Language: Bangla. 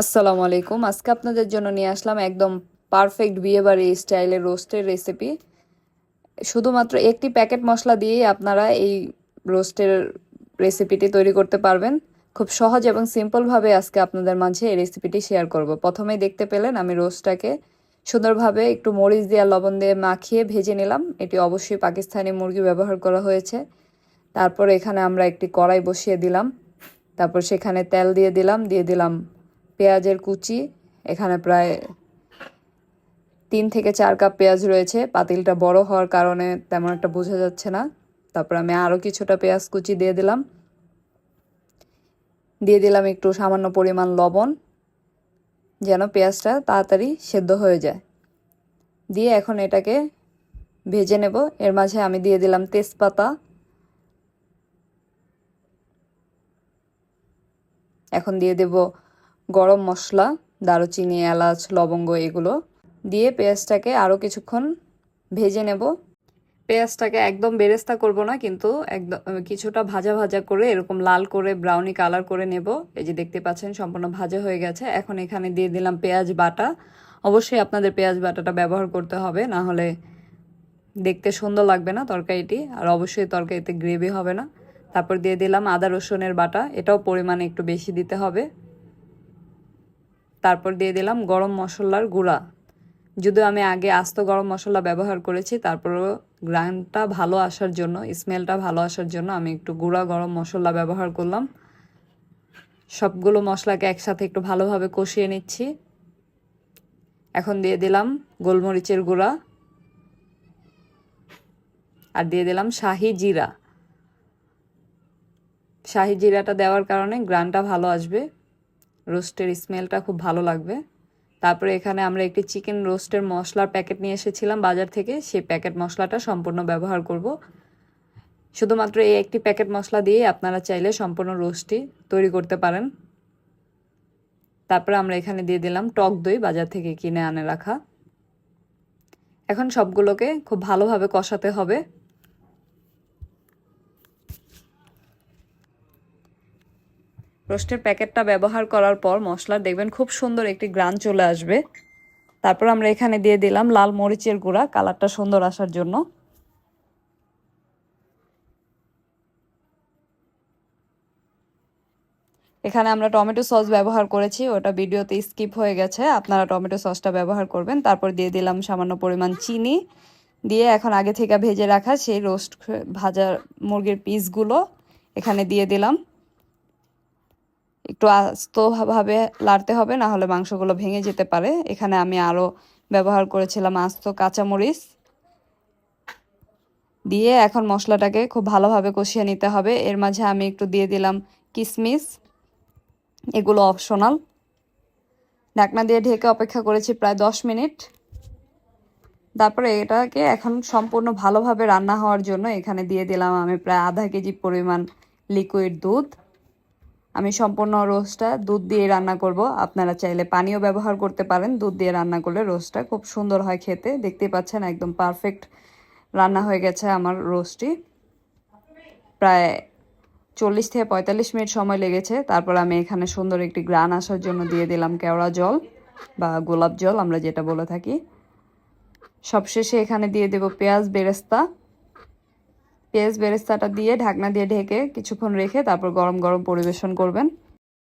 আসসালামু আলাইকুম। আজকে আপনাদের জন্য নিয়ে আসলাম একদম পারফেক্ট বিয়েবাড়ি স্টাইলের রোস্টের রেসিপি শুধুমাত্র একটি প্যাকেট মশলা দিয়েই আপনারা এই রোস্টের রেসিপিটি তৈরি করতে পারবেন। খুব সহজ এবং সিম্পলভাবে আজকে আপনাদের মাঝে এই রেসিপিটি শেয়ার করব। প্রথমেই দেখতে পেলেন আমি রোস্টটাকে সুন্দরভাবে একটু মরিচ দিয়ে লবণ দিয়ে মাখিয়ে ভেজে নিলাম। এটি অবশ্যই পাকিস্তানি মুরগি ব্যবহার করা হয়েছে। তারপর এখানে আমরা একটি কড়াই বসিয়ে দিলাম। তারপর সেখানে তেল দিয়ে দিলাম দিয়ে দিলাম পেঁয়াজের কুচি, এখানে প্রায় তিন থেকে চার কাপ পেঁয়াজ রয়েছে। পাতিলটা বড় হওয়ার কারণে তেমন একটা বোঝা যাচ্ছে না। তারপর আমি আরও কিছুটা পেঁয়াজ কুচি দিয়ে দিলাম। দিয়ে দিলাম একটু সামান্য পরিমাণ লবণ, যেন পেঁয়াজটা তাড়াতাড়ি সেদ্ধ হয়ে যায়। দিয়ে এখন এটাকে ভেজে নেব। এর মাঝে আমি দিয়ে দিলাম তেজপাতা। এখন দিয়ে দেব গরম মশলা, দারুচিনি, এলাচ, লবঙ্গ এগুলো দিয়ে পেঁয়াজটাকে আরও কিছুক্ষণ ভেজে নেব। পেঁয়াজটাকে একদম বেরেস্তা করব না, কিন্তু একদম কিছুটা ভাজা ভাজা করে, এরকম লাল করে ব্রাউনি কালার করে নেব। এই যে দেখতে পাচ্ছেন, সম্পূর্ণ ভাজা হয়ে গেছে। এখন এখানে দিয়ে দিলাম পেঁয়াজ বাটা। অবশ্যই আপনাদের পেঁয়াজ বাটাটা ব্যবহার করতে হবে, না হলে দেখতে সুন্দর লাগবে না তরকারিটি। আর অবশ্যই তরকারিতে গ্রেভি হবে না। তারপর দিয়ে দিলাম আদা রসুনের বাটা। এটাও পরিমাণে একটু বেশি দিতে হবে। তারপর দিয়ে দিলাম গরম মশলার গুঁড়া। যদিও আমি আগে আস্ত গরম মশলা ব্যবহার করেছি, তারপরও গ্রানটা ভালো আসার জন্য, স্মেলটা ভালো আসার জন্য আমি একটু গুঁড়া গরম মশলা ব্যবহার করলাম। সবগুলো মশলাকে একসাথে একটু ভালোভাবে কষিয়ে নিচ্ছি। এখন দিয়ে দিলাম গোলমরিচের গুঁড়া আর দিয়ে দিলাম শাহি জিরা। শাহি জিরাটা দেওয়ার কারণে গ্রানটা ভালো আসবে। রোস্টের স্মেলটা খুব ভালো লাগবে। তারপরে এখানে আমরা একটি চিকেন রোস্টের মশলার প্যাকেট নিয়ে এসেছিলাম বাজার থেকে। সেই প্যাকেট মশলাটা সম্পূর্ণ ব্যবহার করব। শুধুমাত্র এই একটি প্যাকেট মশলা দিয়ে আপনারা চাইলে সম্পূর্ণ রোস্টটি তৈরি করতে পারেন। তারপরে আমরা এখানে দিয়ে দিলাম টক দই বাজার থেকে কিনে আনে রাখা। এখন সবগুলোকে খুব ভালোভাবে কষাতে হবে। রোস্টের প্যাকেটটা ব্যবহার করার পর মশলার দেখবেন খুব সুন্দর একটি গ্রান চলে আসবে। তারপর আমরা এখানে দিয়ে দিলাম লাল মরিচের গুঁড়া, কালারটা সুন্দর আসার জন্য। এখানে আমরা টমেটো সস ব্যবহার করেছি, ওটা ভিডিওতে স্কিপ হয়ে গেছে, আপনারা টমেটো সসটা ব্যবহার করবেন। তারপর দিয়ে দিলাম সামান্য পরিমাণ চিনি, দিয়ে এখন আগে থেকে ভেজে রাখা সেই রোস্ট ভাজা মুরগির পিসগুলো এখানে দিয়ে দিলাম। একটু আস্তভাবে লাড়তে হবে না হলে মাংসগুলো ভেঙে যেতে পারে। এখানে আমি আরও ব্যবহার করেছিলাম আস্ত কাঁচামরিচ। দিয়ে এখন মশলাটাকে খুব ভালোভাবে কষিয়ে নিতে হবে। এর মাঝে আমি একটু দিয়ে দিলাম কিশমিশ এগুলো অপশনাল। ঢাকনা দিয়ে ঢেকে অপেক্ষা করেছি প্রায় দশ মিনিট। তারপরে এটাকে এখন সম্পূর্ণ ভালোভাবে রান্না হওয়ার জন্য এখানে দিয়ে দিলাম আমি প্রায় আধা কেজি পরিমাণ লিকুইড দুধ। আমি সম্পূর্ণ রোস্টটা দুধ দিয়ে রান্না করব। আপনারা চাইলে পানিও ব্যবহার করতে পারেন। দুধ দিয়ে রান্না করলে রোস্টটা খুব সুন্দর হয় খেতে। দেখতেই পাচ্ছেন একদম পারফেক্ট রান্না হয়ে গেছে আমার রোস্টটি। প্রায় চল্লিশ থেকে পঁয়তাল্লিশ মিনিট সময় লেগেছে। তারপর আমি এখানে সুন্দর একটি গ্রান আসার জন্য দিয়ে দিলাম কেওড়া জল বা গোলাপ জল, আমরা যেটা বলে থাকি। সবশেষে এখানে দিয়ে দেব পেঁয়াজ বেরেস্তা। পেঁয়াজ বেরেস্তাটা দিয়ে ঢাকনা দিয়ে ঢেকে কিছুক্ষণ রেখে তারপর গরম গরম পরিবেশন করবেন।